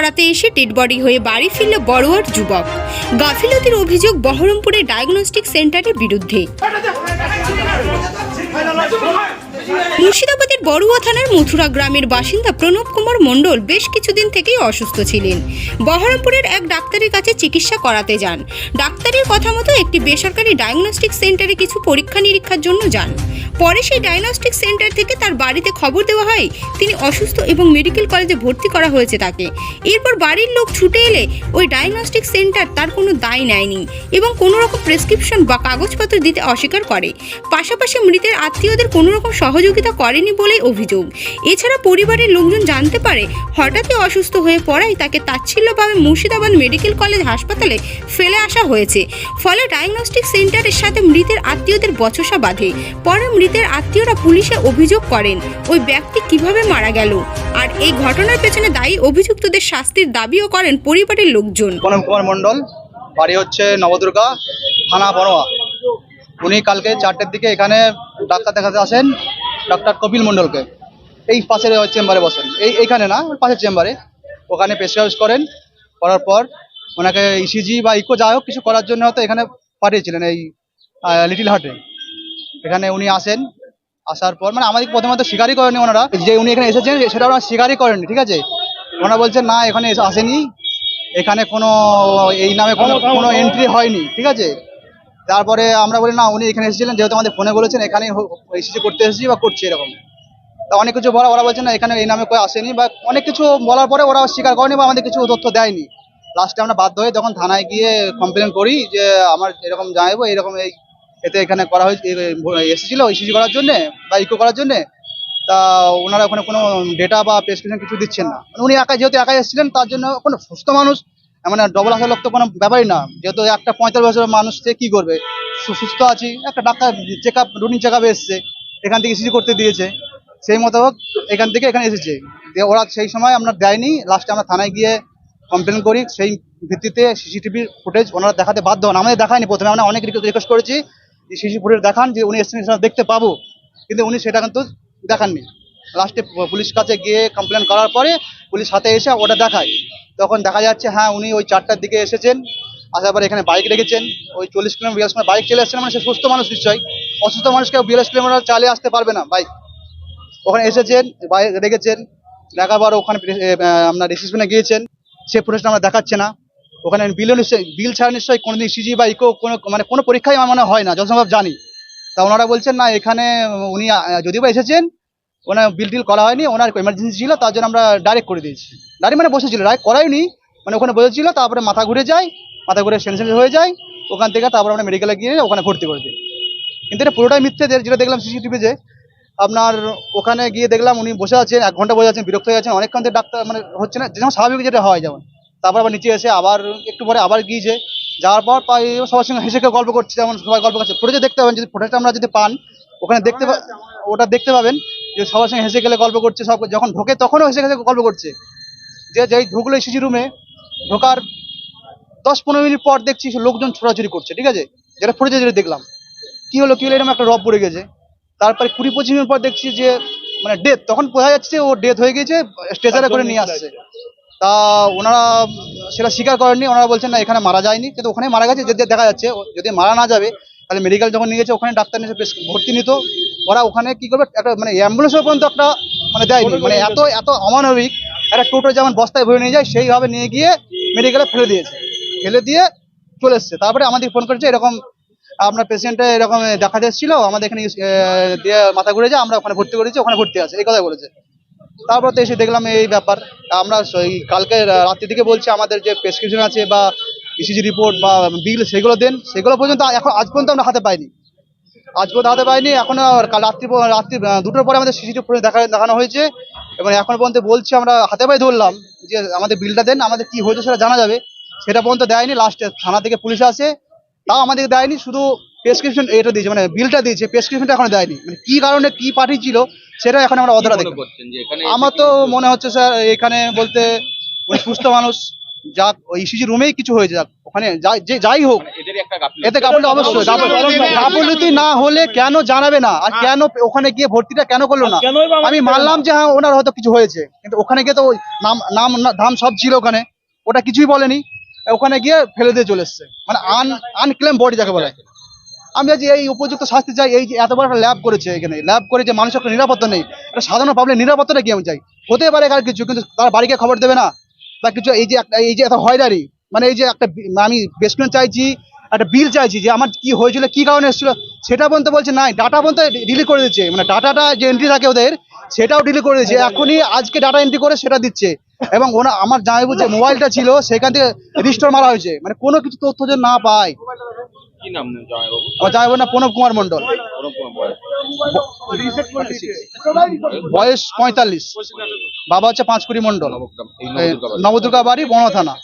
করাতে এসে dead body হয়ে বাড়ি ফিরল বড়ুয়ার যুবক। গাফিলতির অভিযোগ বহরমপুরের ডায়াগনস্টিক সেন্টারের বিরুদ্ধে। মুর্শিদাবাদের বড়ুয়া থানার মথুরা গ্রামের বাসিন্দা প্রণব কুমার মণ্ডল বেশ কিছুদিন থেকেই অসুস্থ ছিলেন। বহরমপুরের এক ডাক্তারের কাছে চিকিৎসা করাতে যান। ডাক্তারের কথা মতো একটি বেসরকারি ডায়াগনস্টিক সেন্টারে কিছু পরীক্ষা নিরীক্ষার জন্য যান। পরে সেই ডায়াগনস্টিক সেন্টার থেকে তার বাড়িতে খবর দেওয়া হয়, তিনি অসুস্থ এবং মেডিকেল কলেজে ভর্তি করা হয়েছে তাকে। এরপর বাড়ির লোক ছুটে এলে ওই ডায়াগনস্টিক সেন্টার তার কোনো দায় নেয়নি এবং কোনো রকম প্রেসক্রিপশন বা কাগজপত্র দিতে অস্বীকার করে। পাশাপাশি মৃতের আত্মীয়দের কোনো রকম সহযোগিতা করেনি বলেই অভিযোগ। এছাড়া পরিবারের লোকজন জানতে পারে, হঠাৎই অসুস্থ হয়ে পড়ায় তাকে তাচ্ছিল্যভাবে মুর্শিদাবাদ মেডিকেল কলেজ হাসপাতালে ফেলে আসা হয়েছে। ফলে ডায়াগনস্টিক সেন্টারের সাথে মৃতের আত্মীয়দের বচসা বাঁধে। পরে মৃতের আত্মীয়রা পুলিশে অভিযোগ করেন, ওই ব্যক্তি কীভাবে মারা গেল? আর এই ঘটনার পেছনে দায়ী অভিযুক্তদের শাস্তির দাবিও করেন পরিবারের লোকজন। প্রণব কুমার বাড়ি হচ্ছে নবদুর্গা, থানা বড়োয়া উনি কালকে চারটের দিকে এখানে ডাক্তার দেখাতে আসেন। ডাক্তার কপিল মণ্ডলকে। এই পাশের চেম্বারে বসেন। এই এইখানে না পাশের চেম্বারে। ওখানে প্রেসক্রাইব করেন। করার পর ওনাকে ইসিজি বা ইকো যাই হোক কিছু করার জন্য হয়তো এখানে পাঠিয়েছিলেন এই লিটিল হার্টে এখানে উনি আসেন। আসার পর মানে আমাদের প্রথমত স্বীকারই করেনি ওনারা। যে উনি এখানে এসেছেন, সেটা ওনারা স্বীকারই করেননি, ঠিক আছে? ওনারা বলছেন, না, এখানে আসেনি। এখানে কোনো, এই নামে কোনো কোনো এন্ট্রি হয়নি, ঠিক আছে? তারপরে আমরা বলি, না, উনি এখানে এসেছিলেন, যেহেতু আমাদের ফোনে বলেছেন এখানে এসেছি, করতে এসেছি বা করছি এরকম। তা অনেক কিছু বলা, ওরা বলছে, না, এখানে এই নামে কেউ আসেনি। বা অনেক কিছু বলার পরে ওরা স্বীকার করেনি বা আমাদের কিছু তথ্য দেয়নি। লাস্টে আমরা বাধ্য হয়ে তখন থানায় গিয়ে কমপ্লেন করি যে, আমার এরকম জানাব এরকম এই এতে এখানে করা হয়েছে এসেছিল ইসিজি করার জন্যে বা ইকো করার জন্যে, তা ওনারা ওখানে কোনো ডেটা বা প্রেসক্রিপশন কিছু দিচ্ছেন না। মানে উনি একাই, যেহেতু একাই এসেছিলেন, তার জন্য কোনো সুস্থ মানুষ মানে ডবল আসার লোক তো কোনো ব্যাপারই না। যেহেতু একটা পঁয়তাল্লিশ বছরের মানুষ, সে কী করবে? সুস্থ আছি। একটা doctor check up routine check আপে এসছে। এখান থেকে ইসিজি করতে দিয়েছে। সেই মতো হোক, এখান থেকে এখানে এসেছে। দিয়ে ওরা সেই সময় আমরা দেয়নি। লাস্টে আমরা থানায় গিয়ে কমপ্লেন করি। সেই ভিত্তিতে সিসিটিভির ফুটেজ ওনারা দেখাতে বাধ্য হন। আমাদের দেখায়নি প্রথমে। আমরা অনেক রিকোয়েস্ট করেছি সিসি ফুটেজ দেখান, যে উনি এসেছেন দেখতে পাবো। কিন্তু উনি সেটা কিন্তু দেখাননি। লাস্টে পুলিশ কাছে গিয়ে কমপ্লেন করার পরে পুলিশ হাতে এসে ওটা দেখায়। তখন দেখা যাচ্ছে হ্যাঁ উনি ওই চারটার দিকে এসেছেন। আসার পরে এখানে বাইক রেখেছেন। ওই চল্লিশ কিলোমিটার বিয়াল্লিশ বাইক চলে আসছেন মানে সে সুস্থ মানুষ নিশ্চয়ই। অসুস্থ মানুষকে বিয়াল্লিশ কিলোমিটার চালিয়ে আসতে পারবে না, বাইক। ওখানে এসেছেন, বাইক রেখেছেন। দেখার পর ওখানে আপনার রিসিপশনে গিয়েছেন। সে ফুটেজটা আমরা দেখাচ্ছে না। ওখানে বিলও নিশ্চয়ই বিল ছাড়া নিশ্চয়ই কোনোদিন সিজি বা ইকো কোনো মানে কোনো পরীক্ষাই আমার মনে হয় না যত সম্ভব জানি। তা ওনারা বলছেন, না, এখানে উনি যদিও বা এসেছেন ওনার বিল টিল করা হয়নি, ওনার এমার্জেন্সি ছিল, তার জন্য আমরা ডাইরেক্ট করে দিয়েছি। ডাইরেক্ট মানে বসেছিল ডাইরেক্ট করাইনি মানে ওখানে বসেছিল, তারপরে মাথা ঘুরে যায়, মাথা ঘুরে সেন্সেন্স হয়ে যায়, ওখান থেকে তারপরে আমরা মেডিকেলে গিয়ে ওখানে ভর্তি করে দিই। কিন্তু এটা পুরোটাই মিথ্যে যেটা দেখলাম সিসিটিভিতে আপনার ওখানে গিয়ে দেখলাম উনি বসে আছেন, এক ঘণ্টা বসে আছেন, বিরক্ত হয়ে আছেন, অনেকক্ষণ থেকে ডাক্তার মানে হচ্ছে না, যেমন স্বাভাবিক যেটা হয় যেমন। তারপর আবার নিচে এসে আবার একটু পরে আবার গিয়েছে, যাওয়ার পর প্রায় সবার সঙ্গে হেসে গল্প করছে, যেমন সবাই গল্প করছে। ফুটেজে দেখতে পাবেন, যদি ফুটেজটা আমরা যদি পান, ওখানে দেখতে ওটা দেখতে পাবেন যে সবার সঙ্গে হেসে গেলে গল্প করছে, সব যখন ঢোকে তখনও হেসে হেসে গল্প করছে। যে যেই ঢুকলো সিসি রুমে, ঢোকার দশ পনেরো মিনিট পর দেখছি লোকজন ছোড়াছুড়ি করছে, ঠিক আছে? যেটা ফুটেজে যেটা দেখলাম। কি হলো কি হলো, এরকম একটা রব পড়ে গেছে। তারপরে কুড়ি পঁচিশ মিনিট পর দেখছি যে মানে ডেথ তখন বোঝা যাচ্ছে ও ডেথ হয়ে গেছে স্ট্রেচারে করে নিয়ে আসছে। তা ওনারা সেটা স্বীকার করেননি, ওনারা বলছেন না, এখানে মারা যায়নি, কিন্তু ওখানে মারা গেছে যদি দেখা যাচ্ছে যদি মারা না যাবে তাহলে মেডিকেল যখন নিয়ে গেছে, ওখানে ডাক্তার নিয়ে ভর্তি নিত। ওরা ওখানে কি করবে, একটা মানে অ্যাম্বুলেন্সের পর্যন্ত একটা মানে দেয়নি। মানে এত এত অমানবিক, একটা টোটো যেমন বস্তায় ভরে নিয়ে যায়, সেইভাবে নিয়ে গিয়ে মেডিকেলে ফেলে দিয়েছে। ফেলে দিয়ে চলে এসছে। তারপরে আমাদের ফোন করেছে, এরকম আপনার পেশেন্টে এরকম দেখাতে এসেছিল, আমাদের এখানে দিয়ে মাথা ঘুরে যায়, আমরা ওখানে ভর্তি করেছি, ওখানে ভর্তি আছে, এই কথা বলেছে। তারপর তো এসে দেখলাম এই ব্যাপার। আমরা কালকে রাত্রি থেকে বলছি, আমাদের যে প্রেসক্রিপশন আছে বা ইসিজি রিপোর্ট বা বিল সেগুলো দেন সেগুলো পর্যন্ত এখন আজ পর্যন্ত আমরা হাতে পাইনি। আজ পর্যন্ত হাতে পাইনি এখন রাত্রি রাত্রি দুটোর পরে আমাদের সিসিটিভি দেখা দেখানো হয়েছে। এবং এখন পর্যন্ত বলছি আমরা হাতে পায়ে ধরলাম যে আমাদের বিলটা দেন আমাদের কি হয়েছে সেটা জানা যাবে। সেটা পর্যন্ত দেয়নি লাস্টে থানা থেকে পুলিশ আসে। তাও আমাদেরকে দেয়নি শুধু প্রেসক্রিপশন এটা দিয়েছে মানে বিলটা দিয়েছে প্রেসক্রিপশনটা এখন দেয়নি। মানে কি কারণে কি পাঠিয়েছিল সেটা এখন আমরা অতটা কি দেখি আমার তো মনে হচ্ছে স্যার এখানে বলতে সুস্থ মানুষ। যা ওই ইসিজি রুমেই কিছু হয়েছে যাক ওখানে যাই- যে যাই হোক মানে। এতে গাফিলতি অবশ্যই গাফিলতি- গাফিলতি না হলে কেন জানাবে না? আর কেন ওখানে গিয়ে ভর্তিটা কেন করল না? আমি মানলাম যে হ্যাঁ ওনার হয়তো কিছু হয়েছে। কিন্তু ওখানে গিয়ে তো ওই নাম নাম ধাম সব ছিল ওখানে। ওটা কিছুই বলেনি। ওখানে গিয়ে ফেলে দিয়ে চলে এসছে। মানে আন আনক্লেম বডি যাকে বলে। আমি যে এই উপযুক্ত শাস্তি চাই এই যে এত বড় একটা ল্যাব করেছে এখানে। ল্যাব করে যে মানুষের একটা নিরাপত্তা নেই। একটা সাধারণ পাবলিক নিরাপত্তাটা কি আমি চাই? হতে পারে কার কিছু কিন্তু তার বাড়িকে খবর দেবে না। বা কিছু এই যে একটা- এই যে এত হয়রানি মানে এই যে একটা আমি বেসমেন্ট চাইছি একটা বিল চাইছি যে আমার কি হয়েছিল কি কারণে এসেছিল সেটা পর্যন্ত বলছে নাই ডাটা পর্যন্ত ডিলিট করে দিচ্ছে মানে ডাটাটা যে এন্ট্রি থাকে ওদের সেটাও ডিলিট করে দিচ্ছে এখনই আজকে ডাটা এন্ট্রি করে সেটা দিচ্ছে এবং ওনা আমার জামাইবু যে মোবাইলটা ছিল সেখান থেকে রিস্টোর মারা হয়েছে মানে কোনো কিছু তথ্য যেন না পায়। কি নাম জামাইবাবু আমার প্রণব কুমার মন্ডল বয়স? পঁয়তাল্লিশ। বাবা হচ্ছে মন্ডল নবগ্রাম এই এই নবদুর্গা বাড়ি। নবদুর্গা বাড়ি বড় থানা